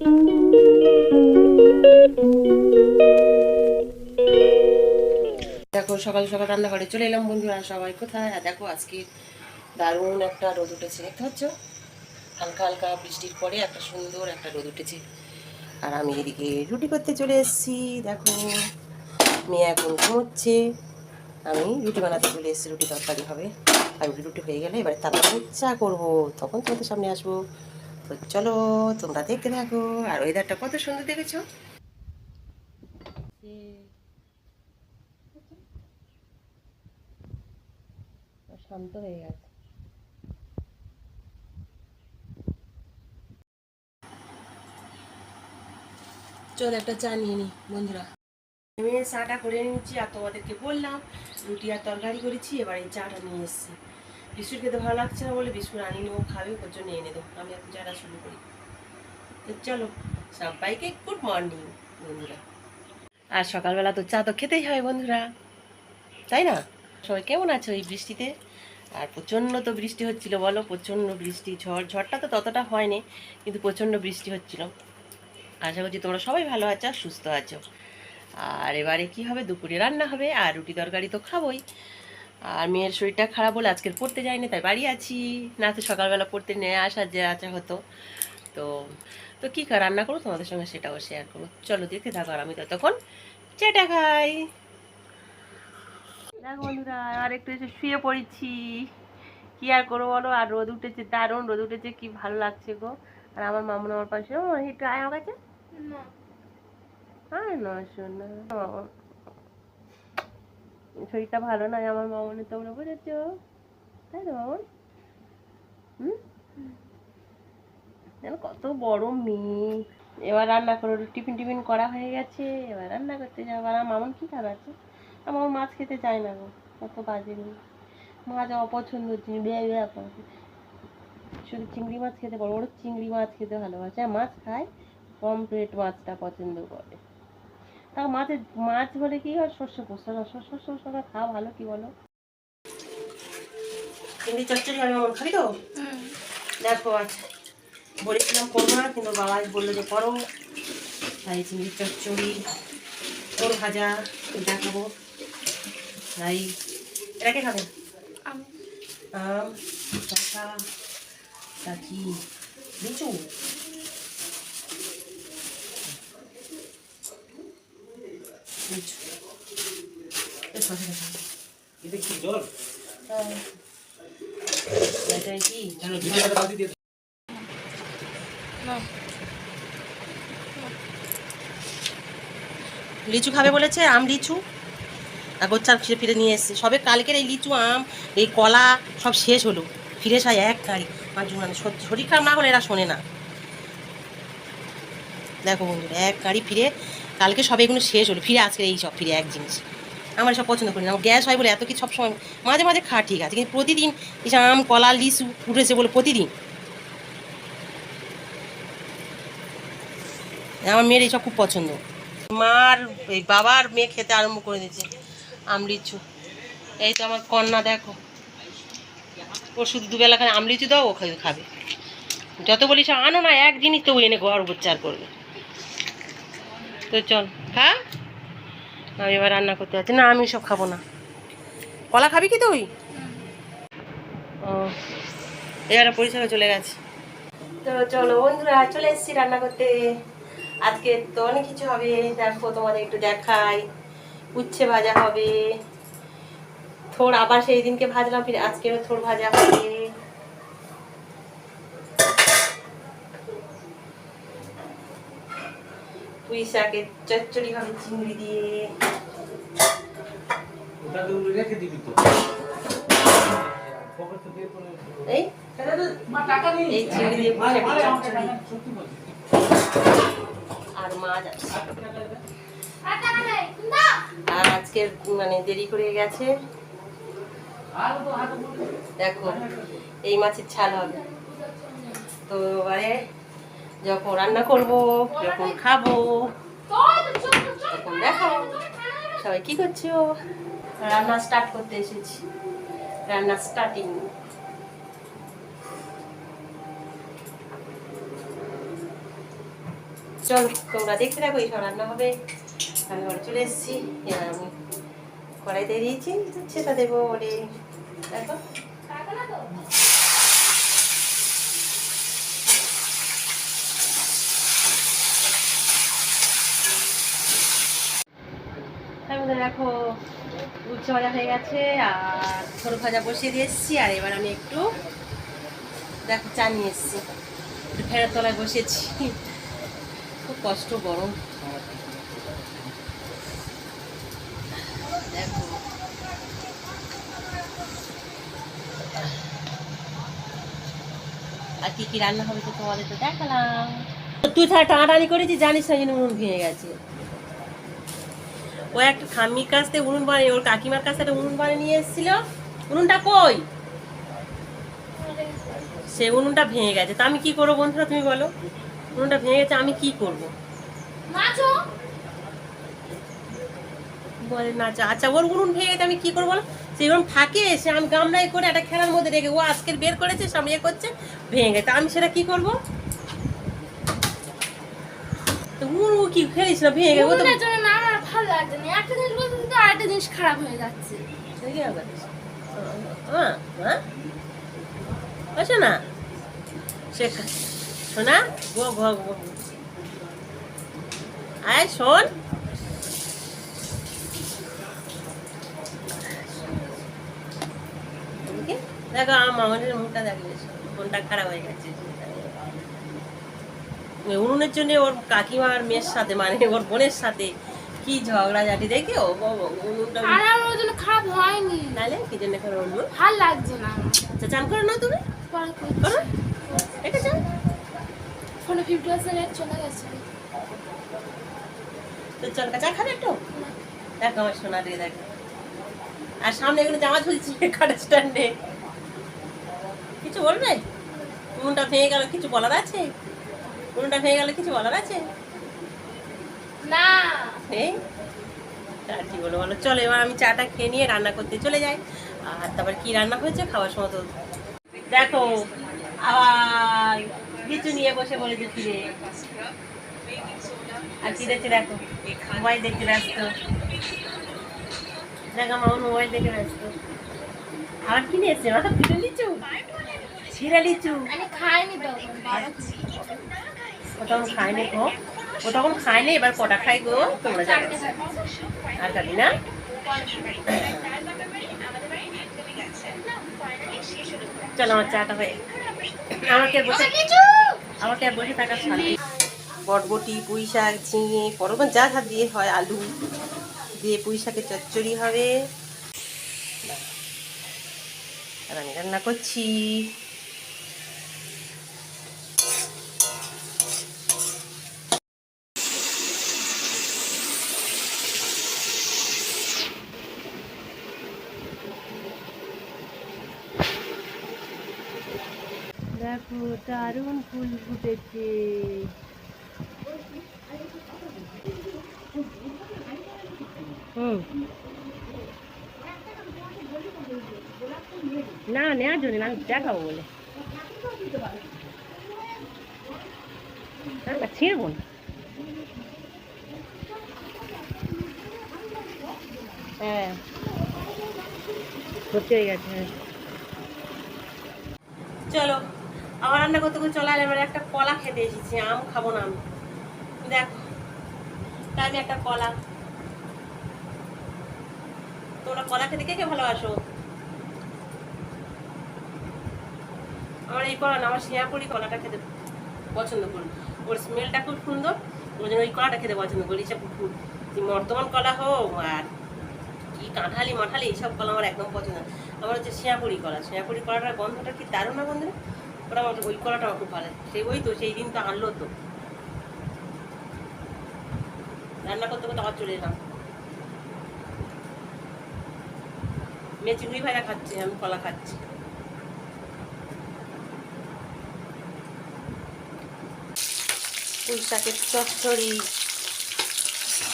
দেখো, সকাল সকাল রান্না করে চলে এলাম বন্ধুরা, সবাই কোথায়? আর দেখো, আজকে দারুণ একটা রোদ উঠেছে, দেখতে পাচ্ছ? হালকা হালকা বৃষ্টির পরে একটা সুন্দর একটা রোদ উঠেছে। আর আমি এদিকে রুটি করতে চলে এসেছি। দেখো, মেয়ে এখন ঘুমোচ্ছে। আমি রুটি বানাতে চলে এসেছি, রুটি তরকারি হবে। আর রুটি রুটি হয়ে গেলে এবারে তাড়াতাড়ি চা করব। তখন তোমাদের সামনে আসব। তো চলো তোমরা দেখতে থাকো। আর ওয়েদারটা কত সুন্দর দেখেছ? শান্ত হয়ে গেছে। চল একটা চা নিয়ে নি বন্ধুরা। আমি চাটা করে নিচ্ছি আর তোমাদেরকে বললাম রুটি আর তরকারি করেছি এবার এই চাটা নিয়ে এসেছি। বিস্কুট খেতে ভালো লাগছে না বলে বিস্কুট আনি ও খাবে, ওর জন্য এনে দেবো। আমি এখন চাটা শুরু করি। তো চলো, সবাইকে গুড মর্নিং বন্ধুরা। আর সকালবেলা তো চা তো খেতেই হয় বন্ধুরা। তাই না? সবাই কেমন আছো এই বৃষ্টিতে? আর প্রচণ্ড তো বৃষ্টি হচ্ছিল, বলো? প্রচণ্ড বৃষ্টি, ঝড়, ঝড়টা তো ততটা হয়নি, কিন্তু প্রচণ্ড বৃষ্টি হচ্ছিল। আশা করছি তোমরা সবাই ভালো আছো আর সুস্থ আছো। আর এবারে কি হবে? দুপুরে রান্না হবে, আর রুটি তরকারি তো খাবোই। আর মেয়ের শরীরটা খারাপ বলে আজকের পড়তে যায়নি তাই বাড়ি আছি। না তো সকালবেলা পড়তে নিয়ে আসা যে আচা হতো। তো তো কী কর রান্না করো তোমাদের সঙ্গে সেটাও শেয়ার করব। চলো দেখতে থাকো আর আমি ততক্ষণ চেটা খাই। দেখো বন্ধুরা আর একটু এসে শুয়ে পড়েছি। কি আর করব বলো? আর রোদ উঠেছে দারুণ রোদ উঠেছে কি ভালো লাগছে গো। আর আমার মামুন আমার পাশে ও একটু আয় আমার কাছে। আয় না শোনা শরীরটা ভালো নয়, আমার মামনের তোমরা বুঝেছ তাই তো মামন হুম? যেন কত বড় মেয়ে। এবার রান্না করো টিফিন টিফিন করা হয়ে গেছে। এবার রান্না করতে যাব। আর মামন কি আছে? আমার মাছ খেতে চায় না গো কত বাজে মেয়ে মাছ অপছন্দ শুধু চিংড়ি মাছ খেতে পারো ওর চিংড়ি মাছ খেতে ভালোবাসে। মাছ খায়, পমফ্রেট মাছটা পছন্দ করে। তা মাছের মাছ বলে কি হয়? শস্য পোস্ত না শস্য খাওয়া ভালো কি বলো? চিংড়ি চচ্চড়ি আমার খাবি তো? দেখো আচ্ছা বলেছিলাম করব না কিন্তু বাবা বলল যে করো। তাই চিংড়ি চচ্চড়ি ওর ভাজা দেখাবো। তাই এটা কে খাবে আম শসা তা কি? লিচু লিচু এই শসা দেখা লিচু খাবে বলেছে, আম, লিচু। গোচ্ছার ফিরে ফিরে নিয়ে এসছে। সবে কালকের এই লিচু, আম, এই কলা সব শেষ হলো। ফিরে সাই এক গাড়ি মানে সত্যি শরীর খারাপ না হলে এরা শোনে না। দেখো বন্ধুরা, এক গাড়ি ফিরে কালকে সব এগুলো শেষ হলো, ফিরে আজকে এই সব, ফিরে এক জিনিস। আমার সব পছন্দ করি না। গ্যাস হয় বলে এত কিছু সবসময় মাঝে মাঝে খা ঠিক আছে, কিন্তু প্রতিদিন আম, কলা, লিচু উঠেছে বলে প্রতিদিন। আমার মেয়ের এইসব খুব পছন্দ। মার, এই বাবার মেয়ে খেতে আরম্ভ করে দিয়েছে আমলিচু এই তো আমার কন্যা, দেখো। ও শুধু দুবেলা খানে আমলিচু দাও, ও খাবে। যত বলিস আনো না এক জিনিস তো ও এনে ঘর উপচার করবে। তো চল, খা। এবার রান্না করতে যাচ্ছি। না, আমি সব খাব না। কলা খাবি কি তুই? ও, এবারে পরিষেবা চলে গেছে। তো চলো বন্ধুরা, চলে এসেছি রান্না করতে। আজকে তো অনেক কিছু হবে। দেখো, তোমাদের একটু দেখাই। উচ্ছে ভাজা হবে। থোড় আবার সেই দিনকে ভাজলাম, ফিরে আজকেও থোড় ভাজা হবে। পুঁই শাকের চচ্চড়ি হবে চিংড়ি দিয়ে। এই? টাকা নেই এই চিংড়ি দিয়ে পুঁই শাকের চচ্চড়ি। আর মাছ আছে। আর আজকের মানে দেরি করে গেছে। দেখো এই মাছের ছাল হবে। তো এবারে যখন রান্না করব, যখন খাব দেখো সবাই কি করছ? রান্না স্টার্ট করতে এসেছি। রান্না স্টার্টিং চল, তোমরা দেখতে থাকো এইসব রান্না হবে। আমি রান্নাঘরে চলে এসেছি। এবার আমি কড়াইতে দিয়েছি, সেটা দেবো বলে। দেখো। দেখো ভাজা হয়ে গেছে, আর ছোট ভাজা বসিয়ে আর এবার আমি একটু দেখো একটু ফেরার তলায় বসেছি। খুব কষ্ট গরম। আর কি কি রান্না হবে তো তোমাদের তো দেখালাম। তুই তাহলে টানাটানি করেছি জানিস না যেন উনুন ভেঙে গেছে। ও একটা ঠাম্মির কাছ থেকে উনুন বানিয়ে ওর কাকিমার কাছে একটা উনুন বানিয়ে নিয়ে এসেছিল। উনুনটা কই? সে উনুনটা ভেঙে গেছে। তা আমি কি করব বন্ধুরা তুমি বলো। উনুনটা ভেঙে গেছে আমি কি করব? বলে না আচ্ছা আচ্ছা ওর উনুন ভেঙে গেছে আমি কি করব বলো? সে এরকম থাকে সে আমি গামলায় করে একটা খেলার মধ্যে রেখে ও আজকের বের করেছে সব ইয়ে করছে ভেঙে গেছে। আমি সেটা কি করব? তো উনুন কি খেলিস না ভেঙে গেছে। দেখি, আমার মুখটা দেখলে ফোনটা খারাপ হয়ে গেছে। উনুনের জন্য ওর কাকিমা আর মেয়ের সাথে মানে ওর বোনের সাথে কি ঝগড়াঝাটি দেখে? ও উনুনটা আর আমার ওই জন্য খারাপ হয়নি। তাহলে কি জন্য করে উঠবো ভালো লাগছে না। আমার। আচ্ছা চান করে নাও তুমি? করো। এটা চান। ফোনে ফিফটি পার্সেন্ট চলে গেছে। তো চল চা খাবে একটু? দেখো আমার সোনা দিয়ে দেখো। আর সামনে এগুলো জামা ঝুলছে কাটা স্ট্যান্ডে কিছু বলবে? উনুনটা ভেঙে গেল কিছু বলার আছে? উনুনটা ভেঙে গেলে কিছু বলার আছে? না। আর কি বলো বলো? চলো এবার আমি চাটা খেয়ে নিয়ে রান্না করতে চলে যাই। আর তারপর কি রান্না হয়েছে খাওয়ার সময় তো দেখো আবার কিছু নিয়ে বসে বলেছে ফিরে আর কি দেখছে দেখো? মোবাইল দেখতে ব্যস্ত। দেখো আমার মোবাইল দেখে ব্যস্ত। আবার কি নিয়েছে মাথা ফিরে লিচু লিচু খাইনি তখন। ও তখন খায়নি, এবার কটা খাই গো? তোমরা জানো। আর খাবি না? চলো, আমার চাটা হয়ে আমাকে বসে আমাকে আর বসে থাকার শান্তি বটবটি, পুঁই শাক, ঝিঙে পরবন যা যা দিয়ে হয়, আলু দিয়ে পুঁই শাকের চচ্চড়ি হবে। আর আমি রান্না করছি দেখো দারুণ ফুল ফুটেছে। হুম। না নেওয়ার জন্য না, দেখাবো বলে। না, ছিঁড়বো না। হ্যাঁ। ভর্তি হয়ে গেছে হ্যাঁ। চলো। আবার রান্না করতে করতে চলে এবার একটা কলা খেতে এসেছি, আম খাব না আমি। দেখো তাই আমি একটা কলা। তোমরা কলা খেতে কে কে ভালোবাসো? আমার এই কলা না, আমার শিয়াপুরি কলাটা খেতে পছন্দ করি। ওর স্মেলটা খুব সুন্দর ওই জন্য ওই কলাটা খেতে পছন্দ করি। এসব বর্তমান কলা হোক আর কি কাঁঠালি, মাঠালি, এইসব কলা আমার একদম পছন্দ আমার হচ্ছে শিয়াপুরি কলা। শিয়াপুরি কলাটার গন্ধটা কি দারুণ না বন্ধুরা? ওটা ওই কলাটা খুব ভালো। সেই ওই তো, সেই দিন তো আনলো তো। রান্না করতে করতে আবার চলে এলাম। মেয়ে চিংড়ি ভাইরা খাচ্ছে, আমি কলা খাচ্ছি। পুঁই শাকের চচ্চড়ি।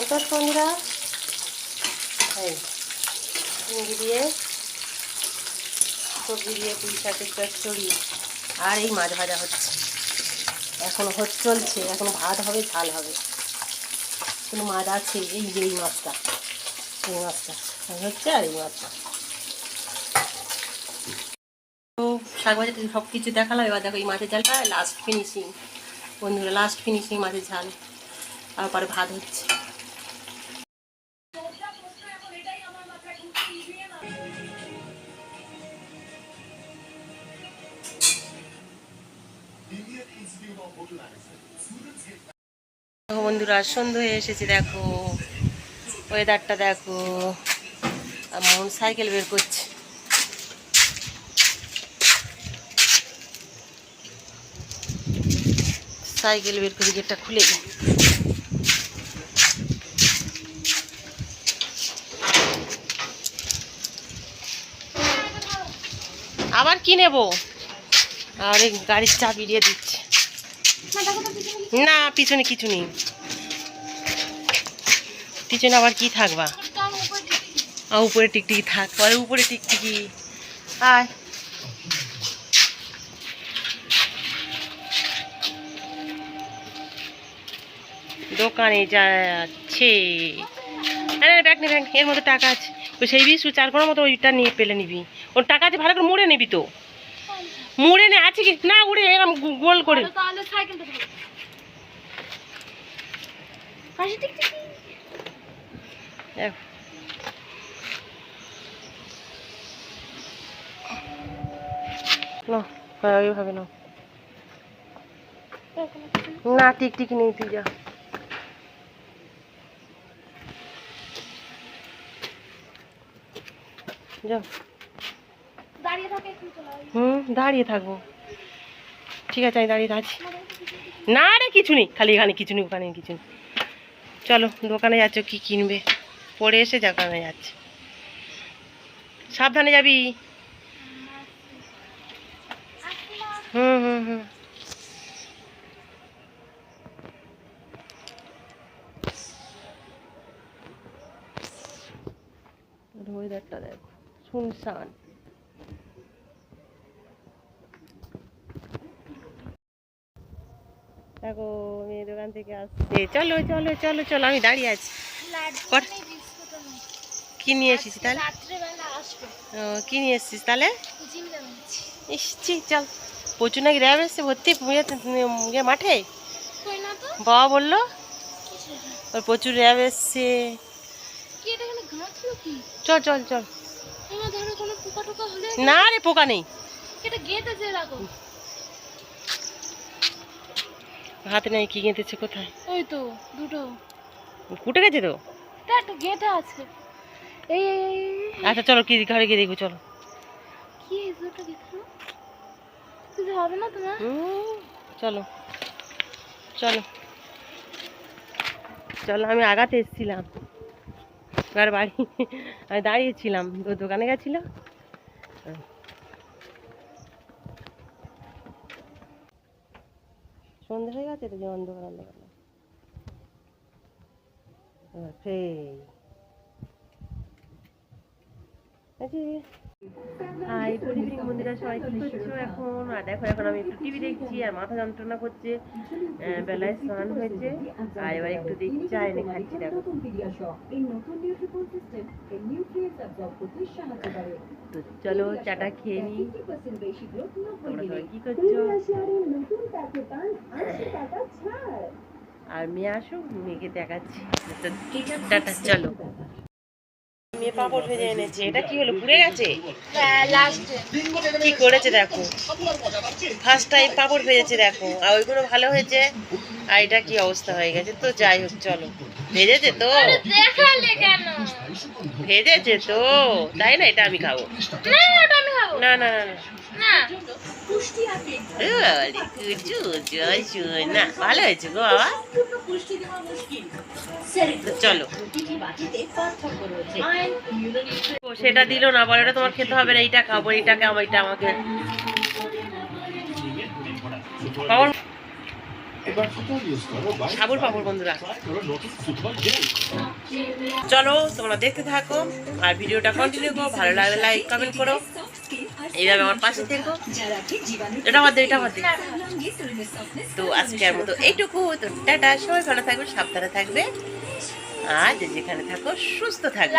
ওটা এই চিংড়ি দিয়ে, সবজি দিয়ে পুঁই শাকের চচ্চড়ি। আর এই মাছ ভাজা হচ্ছে। এখন হত চলছে, এখন ভাত হবে, ঝাল হবে। কোনো মাছ আছে, এই যে এই মাছটা এই মাছটা হচ্ছে আর এই মাছটা। শাক ভাজাতে সব কিছু দেখালাম, এবার দেখো এই মাছের ঝালটা লাস্ট ফিনিশিং বন্ধুরা লাস্ট ফিনিশিং মাছের ঝাল। তারপরে ভাত হচ্ছে। বন্ধুরা সন্ধ্যে হয়ে এসেছে, দেখো। ওয়েদারটা দেখো। মোহন সাইকেল বের করছে। সাইকেল বের করে গেটটা খুলে আবার কি নেব? আর, গাড়ির চাবি দিয়ে দিচ্ছে। না, পিছনে কিছু নেই। পিছনে আবার কি থাকবা? উপরে টিকটিকি থাক, পরে উপরে টিকটিকি। আয়। দোকানে যাচ্ছে। আরে ব্যাগ নে, ব্যাগ এর মধ্যে টাকা আছে। ওই সেই বিস্কুট চার করার মতো ওইটা নিয়ে পেলে নিবি। ওর টাকা আছে, ভালো করে মুড়ে নিবি তো। মুড়ে নে, আছে কি? না, উড়ে এরকম গোল করে। তাহলে ধরো পাশে ঠিক ঠিক দেখো। নাও, হ্যাঁ, ওইভাবে নাও। না টিকটিক নেই তুই যা। হুম দাঁড়িয়ে থাকব। ঠিক আছে আমি দাঁড়িয়ে আছি। না রে কিছু নেই। খালি এখানে কিছু নেই ওখানে কিছু নেই। চলো দোকানে যাচ্ছ কি কিনবে? পরে এসে দোকানে যাচ্ছে। সাবধানে যাবি। হুম হুম হুম। ওয়েদারটা দেখো শুনশান। দেখো মেয়ে দোকান থেকে আসছে। চলো চলো চলো চলো আমি দাঁড়িয়ে আছি লাড্ডু কর- নেই, বিস্কুটও নেই। কি নিয়ে এসেছিস তাহলে? ও, কি নিয়ে এসেছিস তাহলে? এসছি চল। প্রচুর নাকি র্যাব এসছে ভর্তি মাঠে? না বাবা বলল ওর প্রচুর র্যাব এসছে। চল চল চল। না রে পোকা নেই। হাতে নেই কি গেঁথেছে কোথায়? ওই তো দুটো। কুটে গেছে তো? গেটে আছে। আচ্ছা চলো কি ঘরে গিয়ে দেখব চলো। কি কিছু হবে না তোমার? চলো চলো। চলো আমি আগাতে এসেছিলাম। এবার বাড়ি আমি দাঁড়িয়েছিলাম ও দোকানে গেছিল। সন্ধ্যা হয়ে গেছে তো যে অন্ধকার অন্ধকার। সেই আচ্ছা সবাই এখন এখন আমি একটু টিভি দেখছি যন্ত্রণা করছে। বেলায় স্নান হয়েছে। এবার একটু দেখি খাচ্ছি, দেখো। চলো, চাটা খেয়ে নি কি করছ? আর মেয়ে আসুক, মেয়েকে দেখাচ্ছি। টাটা, চলো। মেয়ে পাপড় ভেজে এনেছে। এটা কি হলো? পুড়ে গেছে? লাস্টে কি করেছে দেখো? ফার্স্ট টাইম পাপড় ভেজেছে দেখো। আর ওইগুলো ভালো হয়েছে। আর এটা কি অবস্থা হয়ে গেছে? তো যাই হোক চলো। ভেজেছে তো? ভেজেছে তো? তাই না? এটা আমি খাব। না না না না। ভালো হয়েছে গো বাবা। তো চলো। ও, সেটা দিল না বলে তোমার খেতে হবে না এইটা খাব এইটাকে আমার এটা আমাকে। সাবুর বন্ধুরা। চলো তোমরা দেখতে থাকো আর ভিডিওটা কন্টিনিউ করো ভালো লাগলে লাইক কমেন্ট করো। এইভাবে আমার পাশে থেকো। এটা আমার এটা আমার তো তো আজকের মতো এইটুকু। তো টাটা, সবাই ভালো থাকবে, সাবধানে থাকবে। আর যেখানে থাকো, সুস্থ থাকবে।